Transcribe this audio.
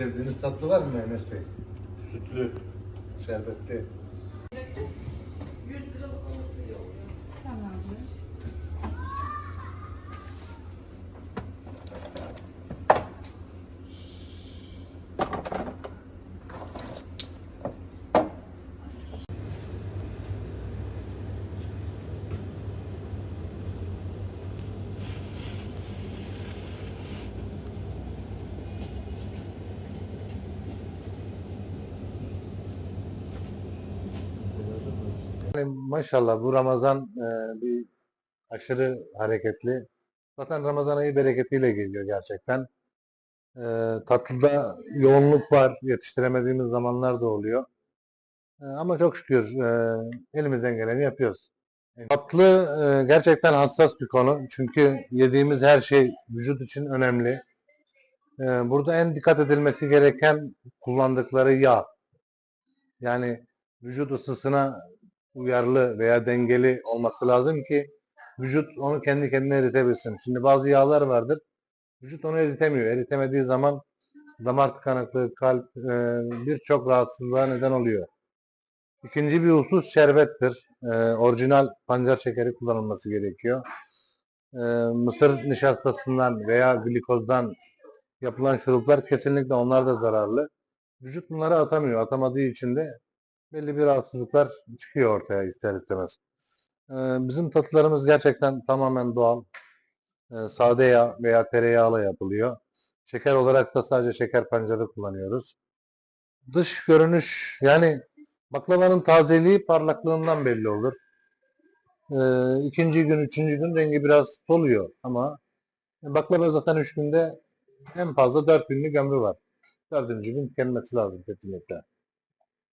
Sevdiğiniz tatlı var mı Enes Bey? Sütlü, şerbetli. Maşallah bu Ramazan e, bir aşırı hareketli. Zaten Ramazan ayı bereketiyle geliyor gerçekten. E, tatlıda yoğunluk var. Yetiştiremediğimiz zamanlar da oluyor. E, ama çok şükür e, elimizden geleni yapıyoruz. Tatlı e, gerçekten hassas bir konu. Çünkü yediğimiz her şey vücut için önemli. E, burada en dikkat edilmesi gereken kullandıkları yağ. Yani vücut ısısına uyarlı veya dengeli olması lazım ki vücut onu kendi kendine eritebilsin. Şimdi bazı yağlar vardır. Vücut onu eritemiyor. Eritemediği zaman damar tıkanıklığı, kalp e, birçok rahatsızlığa neden oluyor. İkinci bir husus şerbettir. E, orijinal pancar şekeri kullanılması gerekiyor. E, mısır nişastasından veya glikozdan yapılan şuruplar kesinlikle onlar da zararlı. Vücut bunları atamıyor. Atamadığı için de belli bir rahatsızlıklar çıkıyor ortaya ister istemez. Ee, bizim tatlılarımız gerçekten tamamen doğal. Ee, sade yağ veya tereyağıyla yapılıyor. Şeker olarak da sadece şeker pancarı kullanıyoruz. Dış görünüş yani baklavanın tazeliği parlaklığından belli olur. Ee, ikinci gün, üçüncü gün rengi biraz soluyor ama baklava zaten üç günde en fazla dört günlük ömrü var. Dördüncü gün tükenmesi lazım kesinlikle.